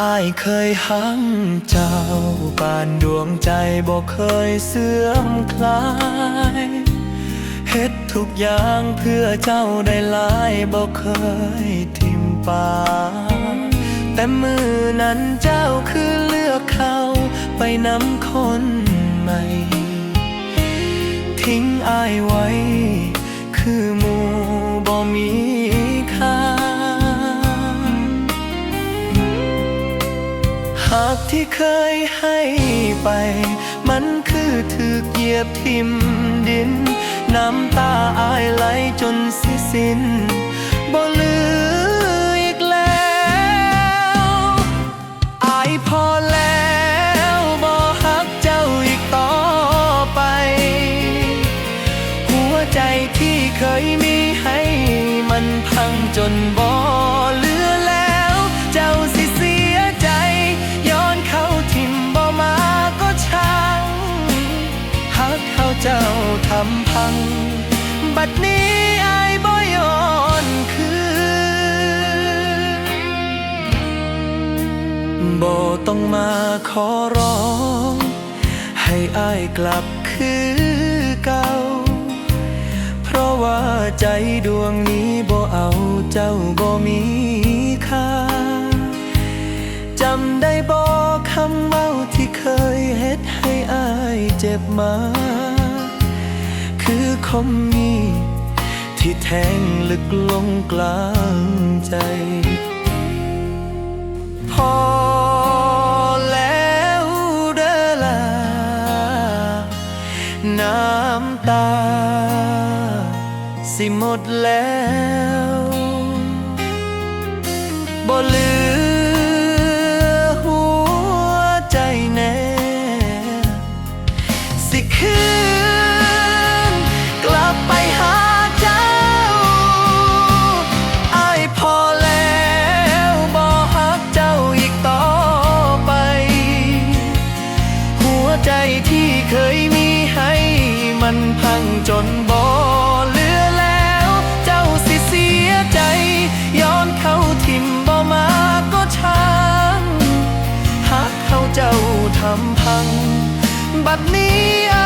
อายเคยหังเจ้าปานดวงใจบอกเคยเสื่อมคลายเฮ็ดทุกอย่างเพื่อเจ้าได้หลายบอกเคยทิมปาแต่มือนั้นเจ้าคือเลือกเขา ไปนำคนใหม่ ทิ้งอายไว้ คือหมูบ่มี ที่เคยให้ไป มันคือถูกเหยียบทิมดิน น้ำตาอายไหลจนสิสิน้นบ่เลืออีกแล้วอายพอแล้วบ่ฮักเจ้าอีกต่อไป หัวใจที่เคยมีให้ มันพังจนบ่ลื เขาเจ้าทำพัง บัดนี้อายบ่ย้อนคืนบ่ต้องมาขอร้อง ให้อายกลับคือเก่า เพราะว่าใจดวงนี้บ่เอาเจ้าบ่มีค่าจำได้บ่คำเมาที่เคยเฮ็ดให้ อายเจ็บมา คือคมมีดที่แทงลึกลงกลางใจ พอแล้วเด้อล่ะน้ำตา สิหมดแล้วบ่เลื มันพังจนบ่เหลือแล้ว เจ้าสิเสียใจ ย้อนเข้าทิมบ่มาก็ช่างหากเขาเจ้าทำพัง บัดนี้